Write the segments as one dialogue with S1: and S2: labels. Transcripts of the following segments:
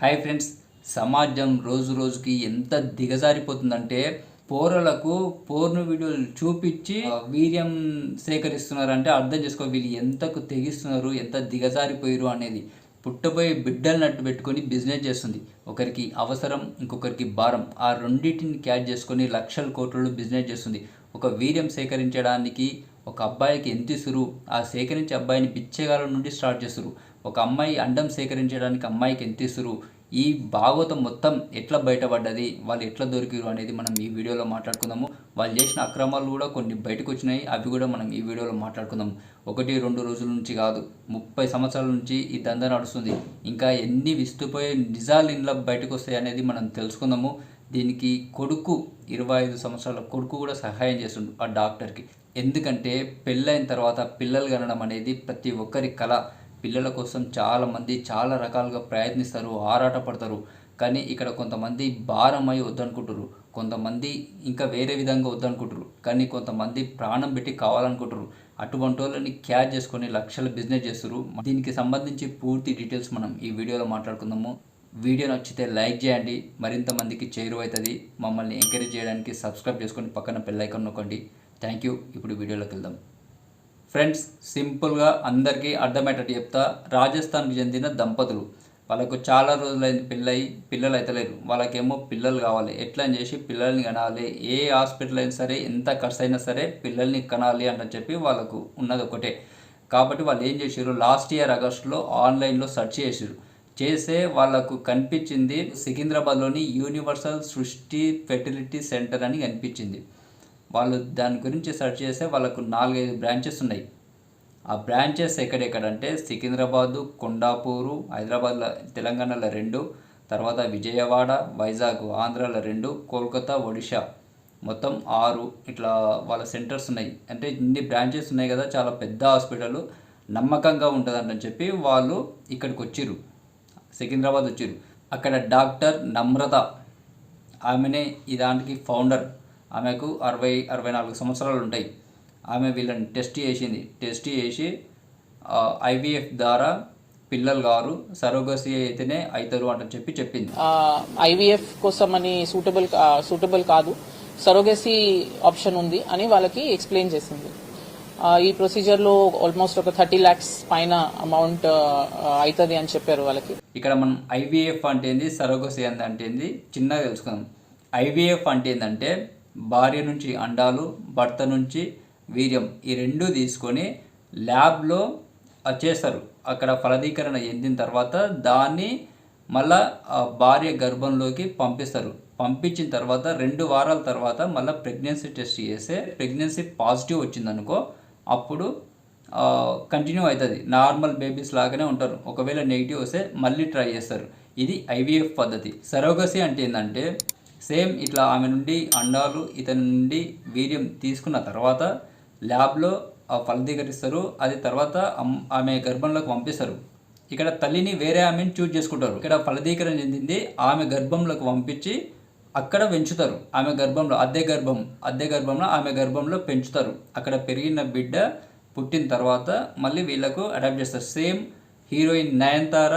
S1: Hi friends సమాజం రోజు రోజుకి ఎంత దిగజారిపోతుందంటే పోరలకు పోర్ను వీడియోలు చూపించి వీర్యం సేకరిస్తున్నారంటే అర్థం చేసుకో వీళ్ళు ఎంతకు తెగిస్తున్నారు ఎంత దిగజారిపోయారు అనేది. పుట్టబోయే బిడ్డలు నట్టు పెట్టుకొని బిజినెస్ చేస్తుంది. ఒకరికి అవసరం ఇంకొకరికి భారం. ఆ రెండింటిని క్యాచ్ చేసుకొని లక్షల కోట్లలో బిజినెస్ చేస్తుంది. ఒక వీర్యం సేకరించడానికి ఒక అబ్బాయికి ఎంత ఇసురు ఆ సేకరించే అబ్బాయిని బిచ్చేగాల నుండి స్టార్ట్ చేస్తారు. ఒక అమ్మాయి అండం సేకరించడానికి అమ్మాయికి ఎంత ఇసురు ఈ భాగవతం మొత్తం ఎట్లా బయటపడ్డది? వాళ్ళు ఎట్లా దొరికిరు అనేది మనం ఈ వీడియోలో మాట్లాడుకుందాము. వాళ్ళు చేసిన అక్రమాలు కూడా కొన్ని బయటకు వచ్చినాయి. అవి కూడా మనం ఈ వీడియోలో మాట్లాడుకుందాం. ఒకటి రెండు రోజుల నుంచి కాదు ముప్పై సంవత్సరాల నుంచి ఈ దందా నడుస్తుంది. ఇంకా ఎన్ని విస్తుపోయే నిజాలు ఇంట్లో బయటకు వస్తాయి అనేది మనం తెలుసుకుందాము. దీనికి కొడుకు ఇరవై ఐదు సంవత్సరాల కొడుకు కూడా సహాయం చేస్తుండు ఆ డాక్టర్కి. ఎందుకంటే పెళ్ళైన తర్వాత పిల్లలు కనడం అనేది ప్రతి ఒక్కరి కళ పిల్లల కోసం చాలామంది చాలా రకాలుగా ప్రయత్నిస్తారు ఆరాటపడతారు. కానీ ఇక్కడ కొంతమంది భారమై వద్దనుకుంటారు కొంతమంది ఇంకా వేరే విధంగా వద్దనుకుంటారు కానీ కొంతమంది ప్రాణం పెట్టి కావాలనుకుంటారు అటువంటి వాళ్ళని క్యాచ్ చేసుకొని లక్షల బిజినెస్ చేస్తారు దీనికి సంబంధించి పూర్తి డీటెయిల్స్ మనం ఈ వీడియోలో మాట్లాడుకుందాము. వీడియో నచ్చితే లైక్ చేయండి. మరింత మందికి చేరువవుతుంది మమ్మల్ని ఎంకరేజ్ చేయడానికి సబ్స్క్రైబ్ చేసుకొని పక్కన బెల్ ఐకాన్ నొక్కండి. థ్యాంక్ యూ ఇప్పుడు వీడియోలోకి వెళ్దాం. ఫ్రెండ్స్ సింపుల్గా అందరికీ అర్థమయ్యేటట్టు చెప్తా. రాజస్థాన్కి చెందిన దంపతులు. వాళ్ళకు చాలా రోజులైంది పిల్లయి పిల్లలు అయితే లేరు. వాళ్ళకేమో పిల్లలు కావాలి. ఎట్లా అని చేసి పిల్లల్ని కనాలి? ఏ హాస్పిటల్ అయినా సరే ఎంత ఖర్చు అయినా సరే పిల్లల్ని కనాలి అని చెప్పి వాళ్ళకు ఉన్నది ఒకటే. కాబట్టి వాళ్ళు ఏం చేశారు లాస్ట్ ఇయర్ ఆగస్టులో ఆన్లైన్లో సెర్చ్ చేశారు చేసే వాళ్ళకు కనిపించింది సికింద్రాబాద్లోని యూనివర్సల్ సృష్టి ఫెర్టిలిటీ సెంటర్ అని కనిపించింది. వాళ్ళు దాని గురించి సెర్చ్ చేస్తే వాళ్ళకు నాలుగైదు బ్రాంచెస్ ఉన్నాయి. ఆ బ్రాంచెస్ ఎక్కడెక్కడంటే సికింద్రాబాదు కొండాపూరు హైదరాబాద్లో తెలంగాణలో రెండు తర్వాత విజయవాడ వైజాగ్ ఆంధ్రాలో రెండు కోల్కతా ఒడిషా మొత్తం ఆరు ఇట్లా వాళ్ళ సెంటర్స్ ఉన్నాయి. అంటే ఇన్ని బ్రాంచెస్ ఉన్నాయి కదా చాలా పెద్ద హాస్పిటల్ నమ్మకంగా ఉంటుందని చెప్పి వాళ్ళు ఇక్కడికి వచ్చిర్రు. సికింద్రాబాద్ వచ్చిర్రు. అక్కడ డాక్టర్ నమ్రత ఆమెనే ఈ దానికి ఫౌండర్. ఆమెకు అరవై అరవై నాలుగు సంవత్సరాలు ఉంటాయి. ఆమె వీళ్ళని టెస్ట్ చేసింది. టెస్ట్ చేసి ఐవీఎఫ్ ద్వారా పిల్లలు గారు సరోగసి అయితేనే అవుతారు అంట చెప్పి చెప్పింది.
S2: ఐవీఎఫ్ కోసం అని సూటబుల్ సూటబుల్ కాదు. సరోగేసీ ఆప్షన్ ఉంది అని వాళ్ళకి ఎక్స్ప్లెయిన్ చేసింది. ఈ ప్రొసీజర్లో ఆల్మోస్ట్ ఒక థర్టీ లాక్స్ పైన అమౌంట్ అవుతుంది అని చెప్పారు వాళ్ళకి.
S1: ఇక్కడ మనం ఐవీఎఫ్ అంటే ఏంది? సరోగసి అంటే ఏంది? చిన్నగా తెలుసుకుందాం. ఐవీఎఫ్ అంటే ఏంటంటే భార్య నుంచి అండాలు భర్త నుంచి వీర్యం ఈ రెండు తీసుకొని ల్యాబ్లో చేస్తారు. అక్కడ ఫలదీకరణ చెందిన తర్వాత దాన్ని మళ్ళా భార్య గర్భంలోకి పంపిస్తారు. పంపించిన తర్వాత రెండు వారాల తర్వాత మళ్ళీ ప్రెగ్నెన్సీ టెస్ట్ చేస్తే ప్రెగ్నెన్సీ పాజిటివ్ వచ్చిందనుకో అప్పుడు కంటిన్యూ అవుతుంది. నార్మల్ బేబీస్ లాగానే ఉంటారు. ఒకవేళ నెగిటివ్ వస్తే మళ్ళీ ట్రై చేస్తారు. ఇది ఐవీఎఫ్ పద్ధతి. సరోగసి అంటే ఏంటంటే సేమ్ ఇట్లా ఆమె నుండి అండాలు ఇతని నుండి వీర్యం తీసుకున్న తర్వాత ల్యాబ్లో ఆ ఫలదీకరిస్తారు అది తర్వాత ఆమె గర్భంలోకి పంపిస్తారు. ఇక్కడ తల్లిని వేరే ఆమెను చూజ్ చేసుకుంటారు. ఇక్కడ ఫలదీకరణ చెందింది ఆమె గర్భంలోకి పంపించి అక్కడ పెంచుతారు. ఆమె గర్భంలో అద్దె గర్భం అద్దె గర్భంలో ఆమె గర్భంలో పెంచుతారు. అక్కడ పెరిగిన బిడ్డ పుట్టిన తర్వాత మళ్ళీ వీళ్ళకు అడాప్ట్ చేస్తారు. సేమ్ హీరోయిన్ నయనతార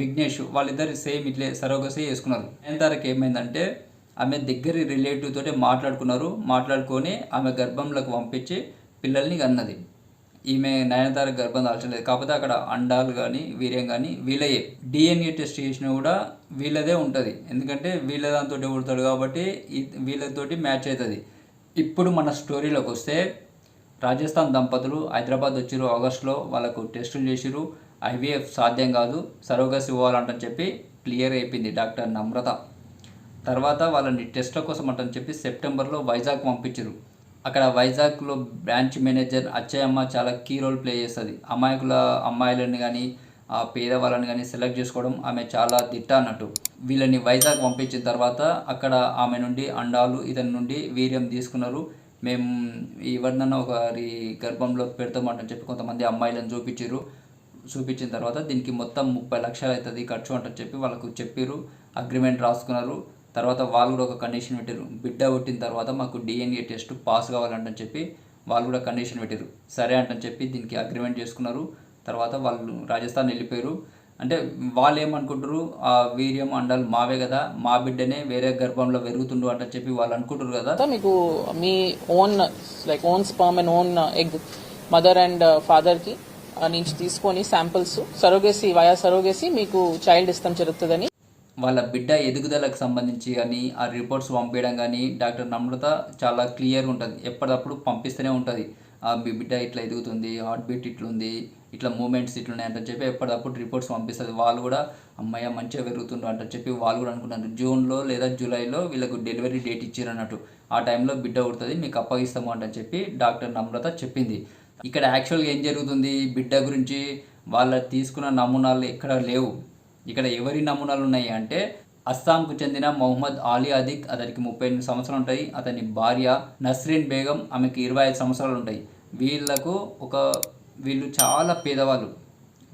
S1: విఘ్నేష్ వాళ్ళిద్దరు సేమ్ ఇట్లే సరోగసే వేసుకున్నారు నయనతారకి ఏమైందంటే ఆమె దగ్గరి రిలేటివ్ తోటి మాట్లాడుకున్నారు. మాట్లాడుకొని ఆమె గర్భంలోకి పంపించి పిల్లల్ని కన్నది. ఈమె నయనతార గర్భం దాల్చలేదు. కాకపోతే అక్కడ అండాలు కానీ వీర్యం కానీ వీళ్ళయే. డిఎన్ఏ టెస్ట్ చేసినా కూడా వీళ్ళదే ఉంటుంది. ఎందుకంటే వీళ్ళ దాంతో పుడతాడు కాబట్టి వీళ్ళతోటి మ్యాచ్ అవుతుంది. ఇప్పుడు మన స్టోరీలోకి వస్తే రాజస్థాన్ దంపతులు హైదరాబాద్ వచ్చిరు ఆగస్టులో. వాళ్ళకు టెస్టులు చేసిరు ఐవీఎఫ్ సాధ్యం కాదు. సరోగసి ఇవ్వాలంటని చెప్పి క్లియర్ అయిపోయింది డాక్టర్ నమ్రత. తర్వాత వాళ్ళని టెస్ట్ల కోసం అంటని చెప్పి సెప్టెంబర్లో వైజాగ్ పంపించారు అక్కడ వైజాగ్లో బ్రాంచ్ మేనేజర్ అచ్చయమ్మ చాలా కీ రోల్ ప్లే చేస్తుంది. అమాయకుల అమ్మాయిలను కానీ ఆ పేదవాళ్ళని కానీ సెలెక్ట్ చేసుకోవడం ఆమె చాలా దిట్ట అన్నట్టు. వీళ్ళని వైజాగ్ పంపించిన తర్వాత అక్కడ ఆమె నుండి అండాలు ఇతని నుండి వీర్యం తీసుకున్నారు. మేము ఎవరినన్నా ఒకరి గర్భంలో పెడతామంటని చెప్పి కొంతమంది అమ్మాయిలను చూపించారు చూపించిన తర్వాత దీనికి మొత్తం ముప్పై లక్షలు అవుతుంది ఖర్చు అంటని చెప్పి వాళ్ళకు చెప్పారు అగ్రిమెంట్ రాసుకున్నారు. తర్వాత వాళ్ళు కూడా ఒక కండిషన్ పెట్టారు బిడ్డ పుట్టిన తర్వాత మాకు డిఎన్ఏ టెస్ట్ పాస్ కావాలంటని చెప్పి వాళ్ళు కూడా కండిషన్ పెట్టారు సరే అంటని చెప్పి దీనికి అగ్రిమెంట్ చేసుకున్నారు. తర్వాత వాళ్ళు రాజస్థాన్ వెళ్ళిపోయారు. అంటే వాళ్ళు ఏమనుకుంటారు ఆ వీర్యం అండాలు మావే కదా. మా బిడ్డనే వేరే గర్భంలో పెరుగుతుండు అంట చెప్పి వాళ్ళు అనుకుంటారు కదా.
S2: తర్వాత మీకు మీ own like own sperm and own egg mother and ఫాదర్కి నుంచి తీసుకొని శాంపిల్స్ సరోగేసి వయా సరోగేసి మీకు చైల్డ్ ఇస్తాం జరుగుతుందని
S1: వాళ్ళ బిడ్డ ఎదుగుదలకు సంబంధించి కానీ ఆ రిపోర్ట్స్ పంపించడం కానీ డాక్టర్ నమ్రత చాలా క్లియర్గా ఉంటుంది. ఎప్పటికప్పుడు పంపిస్తూనే ఉంటుంది. ఆ బిడ్డ ఇట్లా ఎదుగుతుంది హార్ట్ బీట్ ఇట్లుంది ఇట్లా మూమెంట్స్ ఇట్లున్నాయి అంటని చెప్పి ఎప్పటికప్పుడు రిపోర్ట్స్ పంపిస్తుంది. వాళ్ళు కూడా అమ్మాయి మంచిగా పెరుగుతుండ్రు అంటని చెప్పి వాళ్ళు కూడా అనుకున్నారు జూన్లో లేదా జూలైలో వీళ్ళకు డెలివరీ డేట్ ఇచ్చారు అన్నట్టు. ఆ టైంలో బిడ్డ పుడుతుంది మీకు అప్పగిస్తాము అంటని చెప్పి డాక్టర్ నమ్రత చెప్పింది. ఇక్కడ యాక్చువల్గా ఏం జరుగుతుంది? బిడ్డ గురించి వాళ్ళ తీసుకున్న నమూనాలు ఎక్కడ లేవు. ఇక్కడ ఎవరి నమూనాలు ఉన్నాయి అంటే అస్సాంకు చెందిన మొహమ్మద్ ఆలీ అదిక్ అతనికి ముప్పై ఎనిమిది సంవత్సరాలు ఉంటాయి. అతని భార్య నస్రీన్ బేగం ఆమెకి ఇరవై ఐదు సంవత్సరాలు ఉంటాయి. వీళ్ళకు ఒక వీళ్ళు చాలా పేదవాళ్ళు.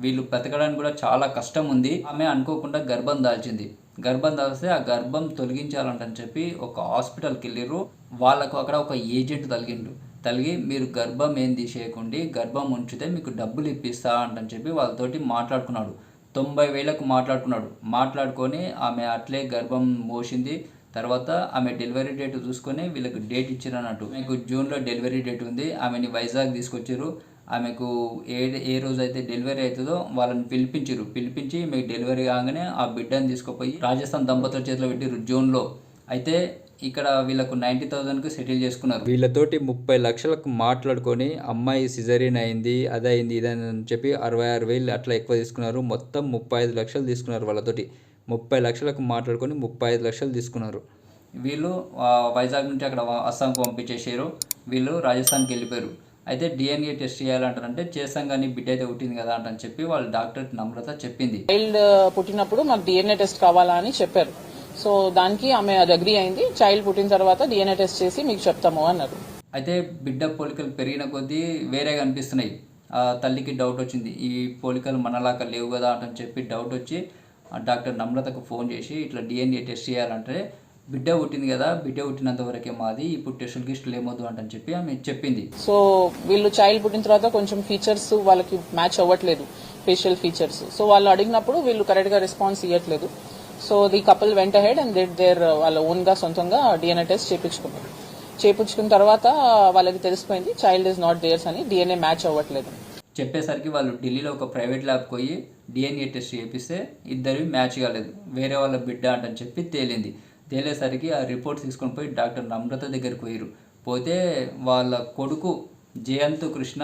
S1: వీళ్ళు బ్రతకడానికి కూడా చాలా కష్టం ఉంది. ఆమె అనుకోకుండా గర్భం దాల్చింది. గర్భం దాల్స్తే ఆ గర్భం తొలగించాలంటని చెప్పి ఒక హాస్పిటల్కి వెళ్ళిర్రు. వాళ్ళకు అక్కడ ఒక ఏజెంట్ తలిగిండు. తలిగి మీరు గర్భం ఏం తీసేయకండి. గర్భం ఉంచితే మీకు డబ్బులు ఇప్పిస్తా అంటని చెప్పి వాళ్ళతోటి మాట్లాడుకున్నాడు. తొంభై వేలకు మాట్లాడుకున్నాడు. మాట్లాడుకొని ఆమె అట్లే గర్భం మోసింది. తర్వాత ఆమె డెలివరీ డేట్ చూసుకొని వీళ్ళకి డేట్ ఇచ్చారు అన్నట్టు. మీకు జూన్లో డెలివరీ డేట్ ఉంది. ఆమెని వైజాగ్ తీసుకొచ్చారు. ఆమెకు ఏ ఏ రోజు అయితే డెలివరీ అవుతుందో వాళ్ళని పిలిపించారు. పిలిపించి మీకు డెలివరీ కాగానే ఆ బిడ్డని తీసుకుపోయి రాజస్థాన్ దంపతుల చేతిలో పెట్టారు జూన్లో. అయితే ఇక్కడ వీళ్ళకు నైంటీ థౌజండ్కి సెటిల్ చేసుకున్నారు. వీళ్ళతోటి ముప్పై లక్షలకు మాట్లాడుకొని అమ్మాయి సిజరీన్ అయింది అది అయింది ఇది అయింది అని చెప్పి అరవై ఆరు వేలు అట్లా ఎక్కువ తీసుకున్నారు. మొత్తం ముప్పై ఐదు లక్షలు తీసుకున్నారు వాళ్ళతోటి. ముప్పై లక్షలకు మాట్లాడుకొని ముప్పై ఐదు లక్షలు తీసుకున్నారు. వీళ్ళు వైజాగ్ నుంచి అక్కడ అస్సాంకు పంపించేసారు వీళ్ళు రాజస్థాన్కి వెళ్ళిపోయారు. అయితే డిఎన్ఏ టెస్ట్ చేయాలంటారంటే చేస్తాం కానీ బిడ్డ అయితే పుట్టింది కదా అంటని చెప్పి వాళ్ళ డాక్టర్ నమ్రత చెప్పింది.
S2: చైల్డ్ పుట్టినప్పుడు మాకు డిఎన్ఏ టెస్ట్ కావాలా అని చెప్పారు. సో దానికి ఆమె అది అగ్రి అయింది. చైల్డ్ పుట్టిన తర్వాత డిఎన్ఏ టెస్ట్ చేసి మీకు చెప్తాము అన్నారు.
S1: అయితే బిడ్డ పోలికలు పెరిగిన కొద్దీ వేరేగా అనిపిస్తున్నాయి. ఆ తల్లికి డౌట్ వచ్చింది. ఈ పోలికలు మనలాగా లేవు కదా అని చెప్పి డౌట్ వచ్చి డాక్టర్ నమ్రతకు ఫోన్ చేసి ఇట్లా డిఎన్ఏ టెస్ట్ చేయాలంటే బిడ్డ పుట్టింది కదా బిడ్డ పుట్టినంత వరకే మాది ఇప్పుడు టెస్టులు గిస్టులు ఏమొద్దు అంటని చెప్పి ఆమె చెప్పింది.
S2: సో వీళ్ళు చైల్డ్ పుట్టిన తర్వాత కొంచెం ఫీచర్స్ వాళ్ళకి మ్యాచ్ అవ్వట్లేదు ఫేషియల్ ఫీచర్స్ సో వాళ్ళు అడిగినప్పుడు వీళ్ళు కరెక్ట్గా రెస్పాన్స్ ఇవ్వట్లేదు so the couple went ahead and that their వాళ్ళ ఓన్గా సొంతంగా డిఎన్ఏ టెస్ట్ చేయించుకున్నారు చేపించుకున్న తర్వాత వాళ్ళకి తెలిసిపోయింది చైల్డ్ ఇస్ నాట్ దేర్స్ అని డిఎన్ఏ మ్యాచ్ అవ్వట్లేదు.
S1: చెప్పేసరికి వాళ్ళు ఢిల్లీలో ఒక ప్రైవేట్ ల్యాబ్కి పోయి డిఎన్ఏ టెస్ట్ చేపిస్తే ఇద్దరివి మ్యాచ్ కాలేదు. వేరే వాళ్ళ బిడ్డ అంటని చెప్పి తేలింది. తేలేసరికి ఆ రిపోర్ట్స్ తీసుకొని పోయి డాక్టర్ నమ్రత దగ్గరికి పోయారు పోతే వాళ్ళ కొడుకు జయంత్ కృష్ణ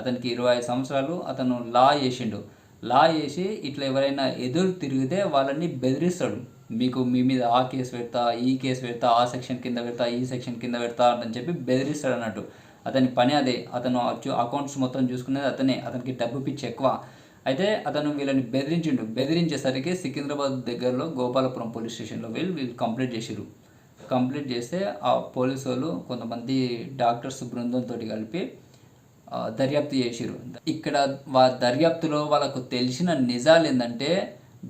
S1: అతనికి ఇరవై ఐదు సంవత్సరాలు అతను లా చేసిండు. లా చేసి ఇట్లా ఎవరైనా ఎదురు తిరిగితే వాళ్ళని బెదిరిస్తాడు. మీకు మీ మీద ఆ కేసు పెడతా ఈ కేసు పెడతా ఆ సెక్షన్ కింద పెడతా ఈ సెక్షన్ కింద పెడతా అని చెప్పి బెదిరిస్తాడు అన్నట్టు. అతని పని అదే. అతను అకౌంట్స్ మొత్తం చూసుకునేది అతనే. అతనికి డబ్బు పిచ్చి ఎక్కువ. అయితే అతను వీళ్ళని బెదిరించిండు. బెదిరించేసరికి సికింద్రాబాద్ దగ్గరలో గోపాలపురం పోలీస్ స్టేషన్లో వెళ్ళి వీళ్ళు కంప్లీట్ చేసిరు కంప్లీట్ చేస్తే ఆ పోలీసు వాళ్ళు కొంతమంది డాక్టర్స్ బృందంతో కలిపి దర్యాప్తు చేసిరు ఇక్కడ వా దర్యాప్తులో వాళ్ళకు తెలిసిన నిజాలు ఏంటంటే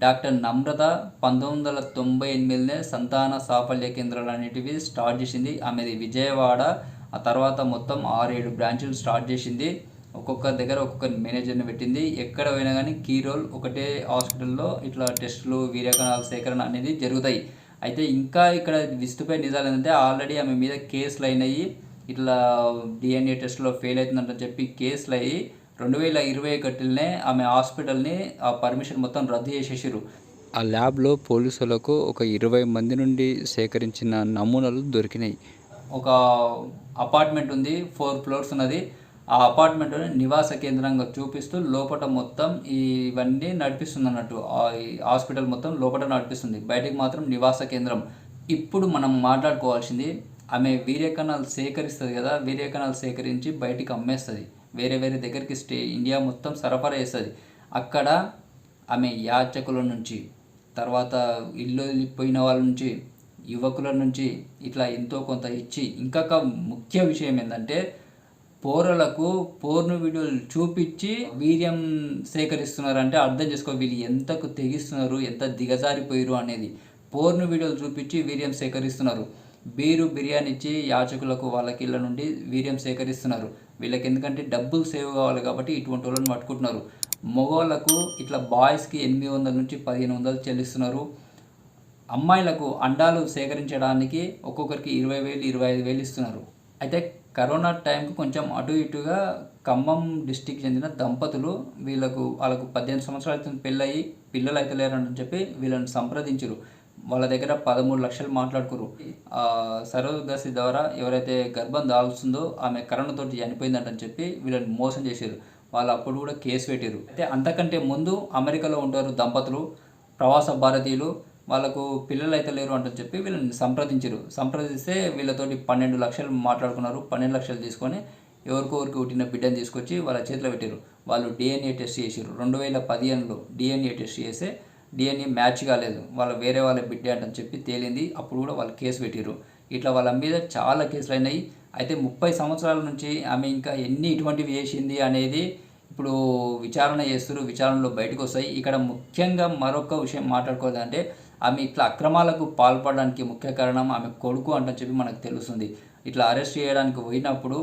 S1: డాక్టర్ నమ్రత పంతొమ్మిది వందల తొంభై ఎనిమిదినే సంతాన సాఫల్య కేంద్రాలు అనేటివి స్టార్ట్ చేసింది. ఆమెది విజయవాడ ఆ తర్వాత మొత్తం ఆరేడు బ్రాంచులు స్టార్ట్ చేసింది. ఒక్కొక్క దగ్గర ఒక్కొక్క మేనేజర్ని పెట్టింది. ఎక్కడ పోయినా కానీ కీ రోల్ ఒకటే హాస్పిటల్లో ఇట్లా టెస్టులు వీర్యకణాల సేకరణ అనేది జరుగుతాయి. అయితే ఇంకా ఇక్కడ విస్తుపై నిజాలు ఏంటంటే ఆల్రెడీ ఆమె మీద కేసులు అయినాయి. ఇట్లా డిఎన్ఏ టెస్ట్లో ఫెయిల్ అవుతుందంటని చెప్పి కేసులు అయ్యి రెండు వేల ఇరవై ఒకటిలోనే ఆమె హాస్పిటల్ని ఆ పర్మిషన్ మొత్తం రద్దు చేసేసారు ఆ ల్యాబ్లో పోలీసులకు ఒక ఇరవై మంది నుండి సేకరించిన నమూనాలు దొరికినాయి. ఒక అపార్ట్మెంట్ ఉంది ఫోర్ ఫ్లోర్స్ ఉన్నది. ఆ అపార్ట్మెంట్ నివాస కేంద్రంగా చూపిస్తూ లోపల మొత్తం ఇవన్నీ నడిపిస్తుంది అన్నట్టు హాస్పిటల్ మొత్తం లోపల నడిపిస్తుంది. బయటికి మాత్రం నివాస కేంద్రం. ఇప్పుడు మనం మాట్లాడుకోవాల్సింది ఆమె వీర్యకణాలు సేకరిస్తుంది కదా వీర్యకణాలు సేకరించి బయటికి అమ్మేస్తుంది. వేరే వేరే దగ్గరికి స్టే ఇండియా మొత్తం సరఫరా చేస్తుంది. అక్కడ ఆమె యాచకుల నుంచి తర్వాత ఇల్లు వెళ్ళిపోయిన వాళ్ళ నుంచి యువకుల నుంచి ఇట్లా ఎంతో కొంత ఇచ్చి ఇంకొక ముఖ్య విషయం ఏంటంటే పోరలకు పోర్ను వీడియోలు చూపించి వీర్యం సేకరిస్తున్నారంటే అర్థం చేసుకో వీళ్ళు ఎంతకు తెగిస్తున్నారు ఎంత దిగజారిపోయారు అనేది. పోర్ను వీడియోలు చూపించి వీర్యం సేకరిస్తున్నారు. బీరు బిర్యానీ ఇచ్చి యాచకులకు వాళ్ళకి ఇళ్ళ నుండి వీర్యం సేకరిస్తున్నారు. వీళ్ళకి ఎందుకంటే డబ్బులు సేవ్ కావాలి కాబట్టి ఇటువంటి వాళ్ళని పట్టుకుంటున్నారు. మగవాళ్ళకు ఇట్లా బాయ్స్కి ఎనిమిది వందల నుంచి పదిహేను వందలు చెల్లిస్తున్నారు. అమ్మాయిలకు అండాలు సేకరించడానికి ఒక్కొక్కరికి ఇరవై వేలు ఇరవై ఐదు వేలు ఇస్తున్నారు. అయితే కరోనా టైంకి కొంచెం అటు ఇటుగా ఖమ్మం డిస్టిక్ చెందిన దంపతులు వీళ్ళకు వాళ్ళకు పద్దెనిమిది సంవత్సరాల పెళ్ళయి పిల్లలు అయితే లేరని చెప్పి వీళ్ళని సంప్రదించరు. వాళ్ళ దగ్గర పదమూడు లక్షలు మాట్లాడుకురు సరోగసి ద్వారా ఎవరైతే గర్భం దాల్చుందో ఆమె కరోనాతోటి చనిపోయిందంటని చెప్పి వీళ్ళని మోసం చేశారు వాళ్ళు అప్పుడు కూడా కేసు పెట్టారు అయితే అంతకంటే ముందు అమెరికాలో ఉంటారు దంపతులు ప్రవాస భారతీయులు. వాళ్ళకు పిల్లలు అయితే లేరు అంటని చెప్పి వీళ్ళని సంప్రదించారు సంప్రదిస్తే వీళ్ళతోటి పన్నెండు లక్షలు మాట్లాడుకున్నారు. పన్నెండు లక్షలు తీసుకొని ఎవరికొరికి పుట్టిన బిడ్డను తీసుకొచ్చి వాళ్ళ చేతిలో పెట్టారు వాళ్ళు డిఎన్ఏ టెస్ట్ చేసారు రెండు వేల పదిహేనులో డిఎన్ఏ టెస్ట్ చేస్తే డిఎన్ఏ మ్యాచ్ కాలేదు. వాళ్ళ వేరే వాళ్ళ బిడ్డ అంటని చెప్పి తేలింది. అప్పుడు కూడా వాళ్ళు కేసు పెట్టారు ఇట్లా వాళ్ళ మీద చాలా కేసులు అయినాయి. అయితే ముప్పై సంవత్సరాల నుంచి ఆమె ఇంకా ఎన్ని ఇటువంటివి చేసింది అనేది ఇప్పుడు విచారణ చేస్తారు విచారణలో బయటకు వస్తాయి. ఇక్కడ ముఖ్యంగా మరొక విషయం మాట్లాడుకోవాలంటే ఆమె ఇట్లా అక్రమాలకు పాల్పడడానికి ముఖ్య కారణం ఆమె కొడుకు అంటని చెప్పి మనకు తెలుస్తుంది. ఇట్లా అరెస్ట్ చేయడానికి పోయినప్పుడు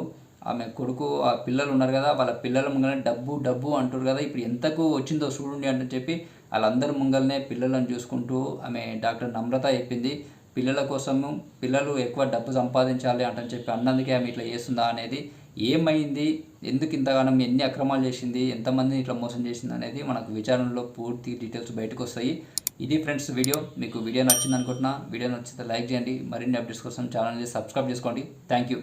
S1: ఆమె కొడుకు ఆ పిల్లలు ఉన్నారు కదా వాళ్ళ పిల్లల ముందుగానే డబ్బు డబ్బు అంటారు కదా. ఇప్పుడు ఎంతకు వచ్చిందో చూడండి అంటే చెప్పి వాళ్ళందరి ముంగల్నే పిల్లలను చూసుకుంటూ ఆమె డాక్టర్ నమ్రత చెప్పింది పిల్లల కోసము పిల్లలు ఎక్కువ డబ్బు సంపాదించాలి అంటని చెప్పి అన్నందుకే ఆమె ఇట్లా చేస్తుందా? అనేది ఏమైంది? ఎందుకు ఇంతగానం ఎన్ని అక్రమాలు చేసింది? ఎంతమందిని ఇట్లా మోసం చేసింది అనేది మనకు విచారణలో పూర్తి డీటెయిల్స్ బయటకు వస్తాయి. ఇది ఫ్రెండ్స్ వీడియో. మీకు వీడియో నచ్చింది అనుకుంటున్నా వీడియో నచ్చితే లైక్ చేయండి. మరిన్ని అప్డేట్స్ కోసం ఛానల్ని సబ్స్క్రైబ్ చేసుకోండి. Thank you.